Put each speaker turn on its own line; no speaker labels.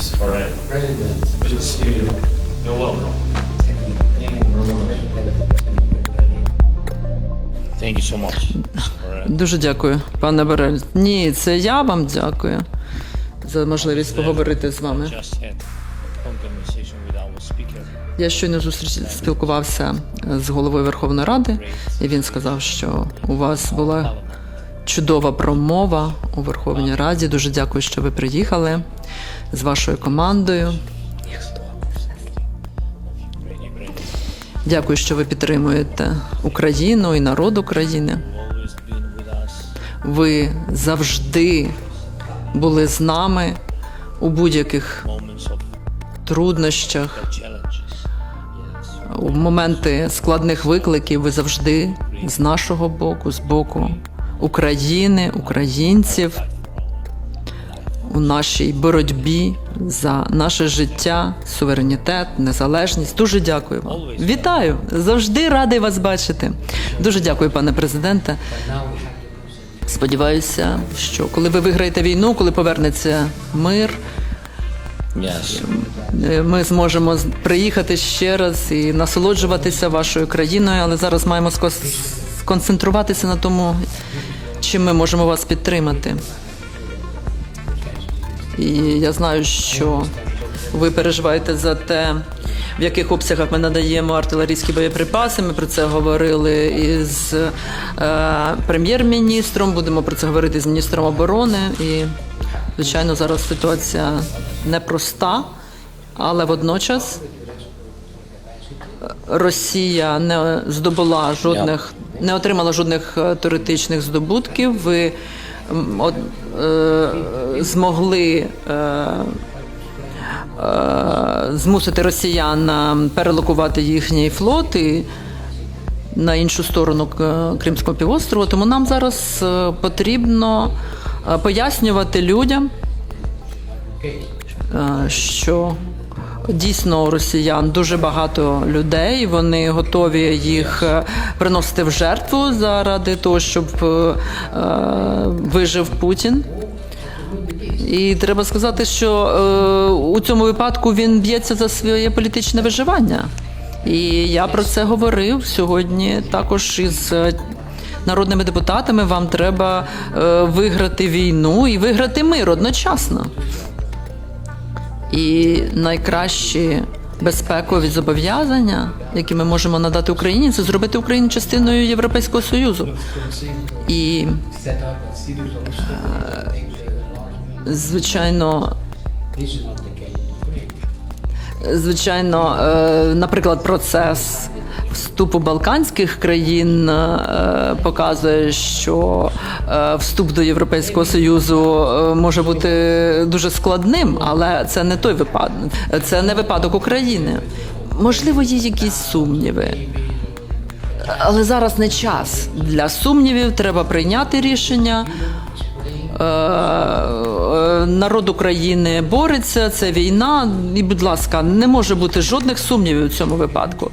forever. Good to see you. You're welcome. Thank you so much.
Дуже дякую, пане Барель. Ні, це я вам дякую за можливість поговорити з вами. Я щойно зустріч спілкувався з головою Верховної Ради, і він сказав, що у вас була чудова промова у Верховній Раді. Дуже дякую, що ви приїхали з вашою командою. Дякую, що ви підтримуєте Україну і народ України. Ви завжди були з нами у будь-яких труднощах, у моменти складних викликів. Ви завжди з нашого боку, з боку України, українців у нашій боротьбі за наше життя, суверенітет, незалежність. Дуже дякую вам. Вітаю! Завжди радий вас бачити. Дуже дякую, пане президенте. Сподіваюся, що коли ви виграєте війну, коли повернеться мир, е, ми зможемо приїхати ще раз і насолоджуватися вашою країною, але зараз маємо сконцентруватися на тому, чим ми можемо вас підтримати. І я знаю, що ви переживаєте за те, в яких обсягах ми надаємо артилерійські боєприпаси. Ми про це говорили із е, прем'єр-міністром. Будемо про це говорити з міністром оборони. І, звичайно, зараз ситуація непроста, але водночас Росія не здобула жодних, не отримала жодних е, теоретичних здобутків. Ви от, е, змогли е, е, змусити росіян е, перелокувати їхній флот і на іншу сторону Кримського півострову. Тому нам зараз е, потрібно пояснювати людям, що дійсно у росіян дуже багато людей. Вони готові їх е, приносити в жертву заради того, щоб е, вижив Путін. І треба сказати, що е, у цьому випадку він б'ється за своє політичне виживання. І я про це говорив сьогодні також із е, народними депутатами. Вам треба е, виграти війну і виграти мир одночасно. І найкращі безпекові зобов'язання, які ми можемо надати Україні, це зробити Україну частиною Європейського Союзу. І звичайно, звичайно, е, наприклад, процес вступу балканських країн е, показує, що е, вступ до Європейського союзу е, може бути дуже складним, але це не той випадок. Це не випадок України. Можливо, є якісь сумніви. Але зараз не час для сумнівів. Треба прийняти рішення. Народ України бореться, це війна. І, будь ласка, не може бути жодних сумнівів у цьому випадку.